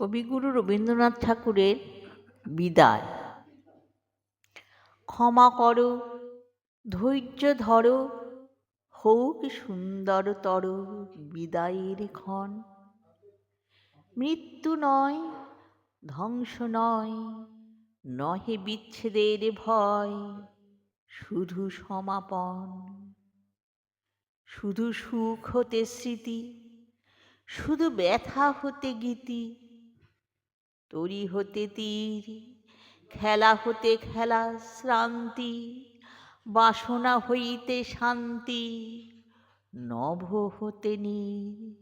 কবিগুরু রবীন্দ্রনাথ ঠাকুরের বিদায়। ক্ষমা করো, ধৈর্য ধরো, হোক সুন্দরতর বিদায়ের ক্ষণ। মৃত্যু নয়, ধ্বংস নয়, নহে বিচ্ছেদের ভয়, শুধু সমাপন। শুধু সুখ হতে স্মৃতি, শুধু ব্যথা হতে গীতি তরি হতে তীর, খেলা হতে খেলা শ্রান্তি, বাসনা হইতে শান্তি, নভ হতে নীর।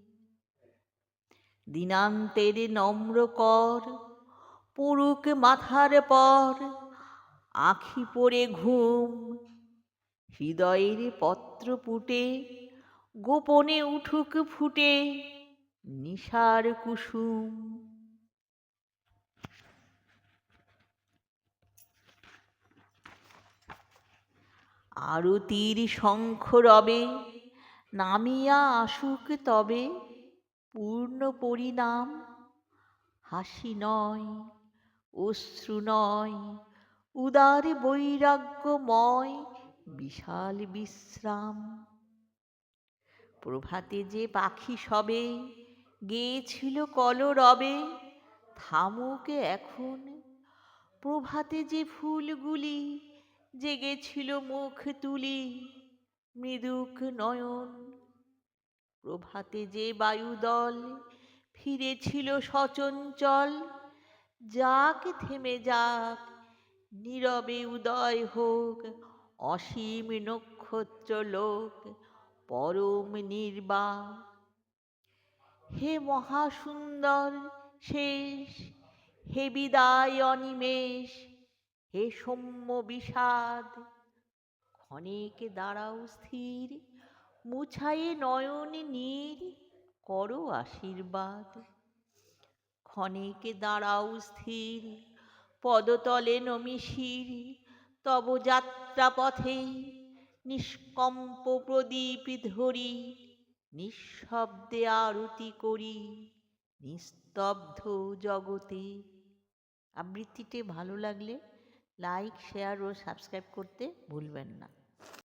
দিনান্তের নম্র কর পড়ুক মাথার পর, আখি পড়ে ঘুম, হৃদয়ের পত্র পুটে, গোপনে উঠুক ফুটে, নিশার কুসুম। আরতির শঙ্খ রবে নামিয়া আসুক তবে পূর্ণ পরিণাম। হাসি নয়, অশ্রু নয়, উদার বৈরাগ্যময়, বিশাল বিশ্রাম। প্রভাতে যে পাখি সবে, গেয়েছিল কলরবে, থামুক এখন প্রভাতে যে ফুলগুলি জেগেছিল মুখ তুলি, মৃদুক নয়ন। প্রভাতে যে বায়ুদল ফিরেছিল সচঞ্চল, যাক থেমে যাক, নীরবে উদয় হোক অসীম নক্ষত্র লোক, পরম নির্বাক হে মহাসুন্দর শেষ, হে বিদায় অনিমেষ হে সৌম্য বিষাদ। ক্ষণিক দাঁড়াও স্থির, মুছায়ে নয়ন নীর, করো আশীর্বাদ। ক্ষণিক দাঁড়াও স্থির, পদতলে নমিশির তব যাত্রাপথে নিষ্কম্প প্রদীপ ধরি, নিঃশব্দে আরতি করি নিস্তব্ধ জগতে। আবৃত্তিটি ভালো লাগলে লাইক শেয়ার ও সাবস্ক্রাইব করতে ভুলবেন না।